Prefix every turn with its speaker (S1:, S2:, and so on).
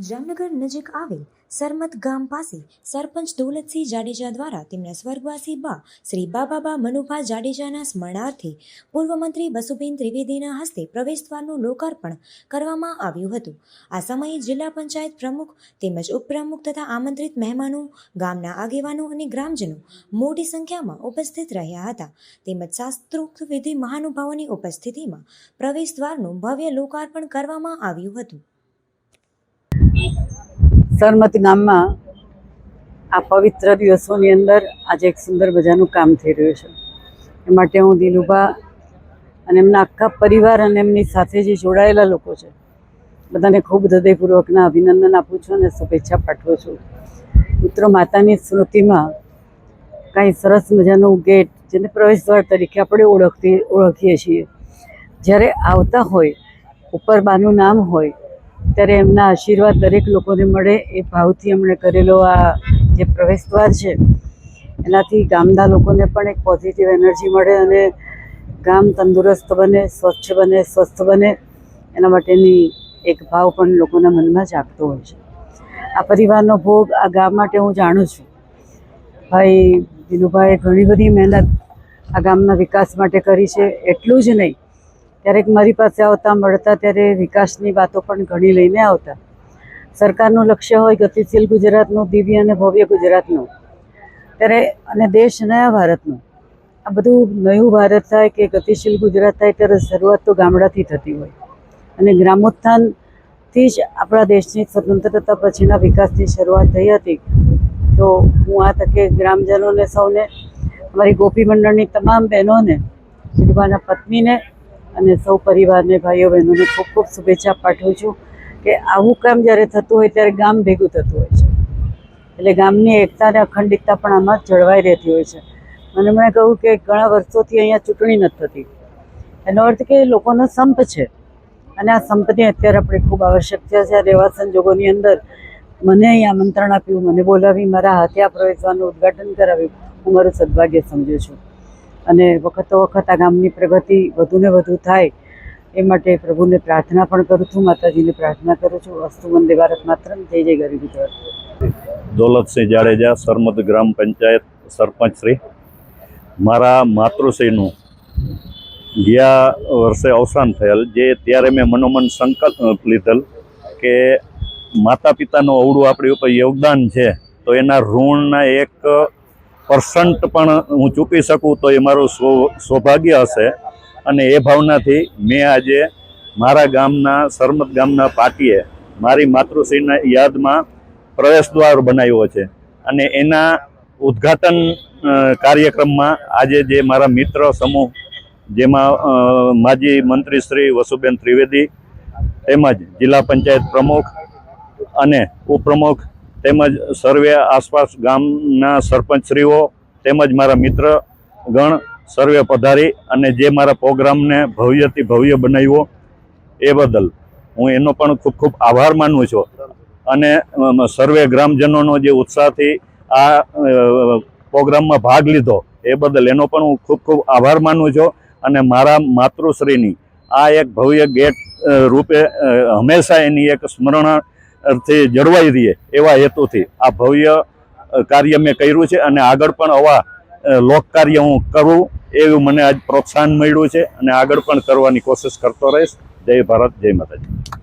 S1: જામનગર નજીક આવેલ સરમત ગામ પાસે સરપંચ દોલતસિંહ જાડેજા દ્વારા તેમના સ્વર્ગવાસી બા શ્રી બાબાબા મનુભા જાડેજાના સ્મરણાર્થે પૂર્વ મંત્રી બસુબેન ત્રિવેદીના હસ્તે પ્રવેશદ્વારનું લોકાર્પણ કરવામાં આવ્યું હતું. આ સમયે જિલ્લા પંચાયત પ્રમુખ તેમજ ઉપપ્રમુખ તથા આમંત્રિત મહેમાનો, ગામના આગેવાનો અને ગ્રામજનો મોટી સંખ્યામાં ઉપસ્થિત રહ્યા હતા. તેમજ શાસ્ત્રોક્ત વિધિ મહાનુભાવોની ઉપસ્થિતિમાં પ્રવેશદ્વારનું ભવ્ય લોકાર્પણ કરવામાં આવ્યું હતું.
S2: સરમત ગામમાં આ પવિત્ર દિવસોની અંદર આજે એક સુંદર મજાનું કામ થઈ રહ્યું છે. એ માટે હું દિલુભા અને એમના આખા પરિવાર અને એમની સાથે જે જોડાયેલા લોકો છે, બધાને ખૂબ હૃદયપૂર્વકના અભિનંદન આપું છું અને શુભેચ્છા પાઠવું છું. મિત્રો, માતાની સ્મૃતિમાં કાંઈ સરસ મજાનું ગેટ જેને પ્રવેશદ્વાર તરીકે આપણે ઓળખતી, ઓળખીએ છીએ. જ્યારે આવતા હોય, ઉપર બાનું નામ હોય ત્યારે એમના આશીર્વાદ દરેક લોકોને મળે એ ભાવથી એમણે કરેલો આ જે પ્રવેશદ્વાર છે, એનાથી ગામના લોકોને પણ એક પોઝિટિવ એનર્જી મળે અને ગામ તંદુરસ્ત બને, સ્વચ્છ બને, સ્વસ્થ બને, એના માટેની એક ભાવ પણ લોકોના મનમાં જાગતો હોય છે. આ પરિવારનો ભોગ આ ગામ માટે હું જાણું છું. ભાઈ દિલુભાઈએ ઘણી બધી મહેનત આ ગામના વિકાસ માટે કરી છે, એટલું જ નહીં ક્યારેક મારી પાસે આવતા મળતા ત્યારે વિકાસની વાતો પણ ઘણી લઈને આવતા. સરકારનું લક્ષ્ય હોય ગતિશીલ ગુજરાતનું, દિવ્ય અને ભવ્ય ગુજરાતનું. ત્યારે અને દેશ નયા ભારતનું. આ બધું નયું ભારત થાય કે ગતિશીલ ગુજરાત થાય ત્યારે શરૂઆત તો ગામડાથી થતી હોય. અને ગ્રામોત્થાનથી જ આપણા દેશની સ્વતંત્રતા પછીના વિકાસની શરૂઆત થઈ હતી. તો હું આ તકે ગ્રામજનોને સૌને, અમારી ગોપી મંડળની તમામ બહેનોને શિલ્પાના પત્નીને અને સૌ પરિવારને ભાઈઓ બહેનોને ખૂબ ખૂબ શુભેચ્છા પાઠવું છું કે આવું કામ જ્યારે થતું હોય ત્યારે ગામ ભેગું થતું હોય છે. એટલે ગામની એકતા અને અખંડિતતા પણ આમાં જળવાઈ રહેતી હોય છે. મને મને કહ્યું કે ઘણા વર્ષોથી અહીંયા ચૂંટણી નથી થતી. એનો અર્થ કે લોકોનો સંપ છે. અને આ સંપની અત્યારે આપણે ખૂબ આવશ્યકતા છે. આ રહેવા સંજોગોની અંદર મને અહીં આમંત્રણ આપ્યું, મને બોલાવી, મારા હાથે આ પ્રવેશવાનું ઉદ્ઘાટન કરાવ્યું. હું મારું સદભાગ્ય સમજુ છું. અને વખતો વખત આ ગામની પ્રગતિ વધુને વધુ થાય, એ માટે પ્રભુને પ્રાર્થના પણ કરું છું, માતાજીને પ્રાર્થના કરું છું, અસ્તુ વંદે ભારત માત્ર જય જય ગરીબી ગુજરાત
S3: દોલતસિંહ જાડેજા, સરમદ ગ્રામ પંચાયત સરપંચ શ્રી. મારા માતૃશ્રીનું ગયા વર્ષે અવસાન થયેલ, જે ત્યારે મેં મનોમન સંકલ્પ લીધેલ કે માતા પિતાનું અવળું આપણી ઉપર યોગદાન છે, તો એના ઋણના એક પર્સન્ટ પણ હું ચૂકી શકું તો એ મારું સૌભાગ્ય હશે. અને એ ભાવનાથી મેં આજે મારા ગામના, સરમત ગામના પાટીએ મારી માતૃશ્રીના યાદમાં પ્રવેશદ્વાર બનાવ્યો છે. અને એના ઉદ્ઘાટન કાર્યક્રમમાં આજે જે મારા મિત્ર સમૂહ, જેમાં માજી મંત્રી શ્રી વસુબેન ત્રિવેદી, તેમજ જિલ્લા પંચાયત પ્રમુખ અને ઉપપ્રમુખ તેમજ સર્વે આસપાસ ગામના સરપંચશ્રીઓ તેમજ મારા મિત્ર ગણ સર્વે પધારી અને જે મારા પ્રોગ્રામને ભવ્યથી ભવ્ય બનાવ્યો એ બદલ હું એનો પણ ખૂબ ખૂબ આભાર માનું છું. અને સર્વે ગ્રામજનોનો જે ઉત્સાહથી આ પ્રોગ્રામમાં ભાગ લીધો એ બદલ એનો પણ હું ખૂબ ખૂબ આભાર માનું છું અને મારા માતૃશ્રીની આ એક ભવ્ય ગેટ રૂપે હંમેશા એની એક સ્મરણાર્થે જળવાઈ રહીએ એવા હેતુથી આ ભવ્ય કાર્ય મેં કર્યું છે અને આગળ પણ આવા લોક કાર્ય હું કરું એવું મને આજ પ્રોત્સાહન મળ્યું છે અને આગળ પણ કરવાની કોશિશ કરતો રહીશ. જય ભારત, જય માતાજી.